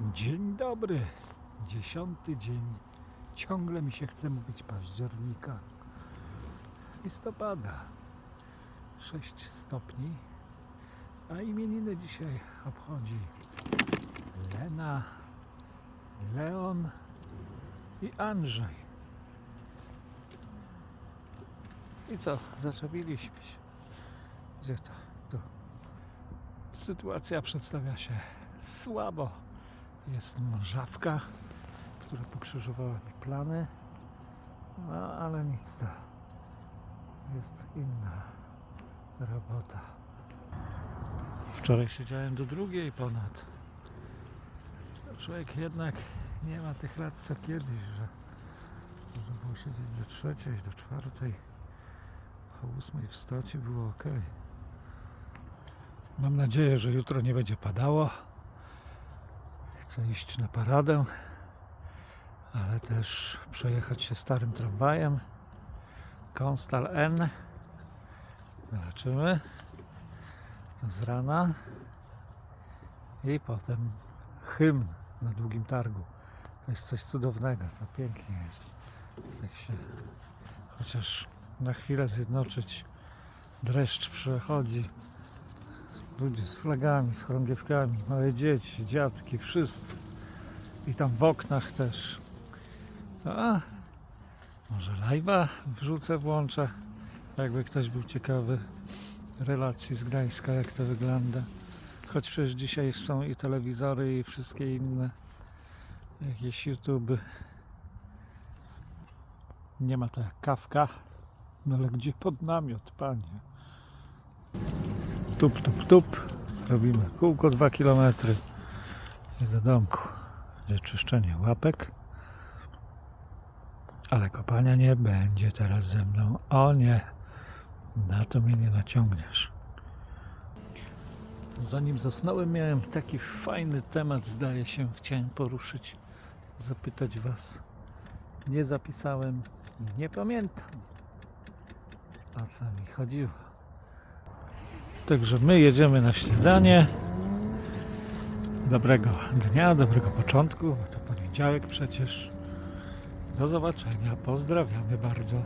Dzień dobry. Dziesiąty dzień. Ciągle mi się chce mówić października. Listopada. 6 stopni. A imieniny dzisiaj obchodzi Lena, Leon i Andrzej. I co? Zaczepiliśmy się. Gdzie to? Tu. Sytuacja przedstawia się słabo. Jest mrzawka, która pokrzyżowała mi plany. No ale nic to. Jest inna robota. Wczoraj siedziałem do drugiej ponad. Człowiek jednak nie ma tych lat co kiedyś, że można było siedzieć do trzeciej, do czwartej, o ósmej wstać było ok. Mam nadzieję, że jutro nie będzie padało. Chcę iść na paradę, ale też przejechać się starym tramwajem. Konstal N. Zobaczymy. To z rana. I potem hymn na długim targu. To jest coś cudownego, to pięknie jest. Tak się chociaż na chwilę zjednoczyć. Dreszcz przechodzi. Ludzie z flagami, z chorągiewkami, małe dzieci, dziadki, wszyscy. I tam w oknach też. A, może live'a wrzucę, włączę, jakby ktoś był ciekawy relacji z Gdańska, jak to wygląda. Choć przecież dzisiaj są i telewizory, i wszystkie inne jakieś YouTube. Nie ma to jak kawka, no ale gdzie pod namiot, panie? Tup, tup, tup. Robimy kółko 2 km i do domku. Będzie czyszczenie łapek. Ale kopania nie będzie teraz ze mną. O nie, na to mnie nie naciągniesz. Zanim zasnąłem, miałem taki fajny temat, zdaje się, chciałem poruszyć, zapytać Was. Nie zapisałem i nie pamiętam, o co mi chodziło. Także my jedziemy na śniadanie. Dobrego dnia, dobrego początku, bo to poniedziałek przecież. Do zobaczenia, pozdrawiamy bardzo.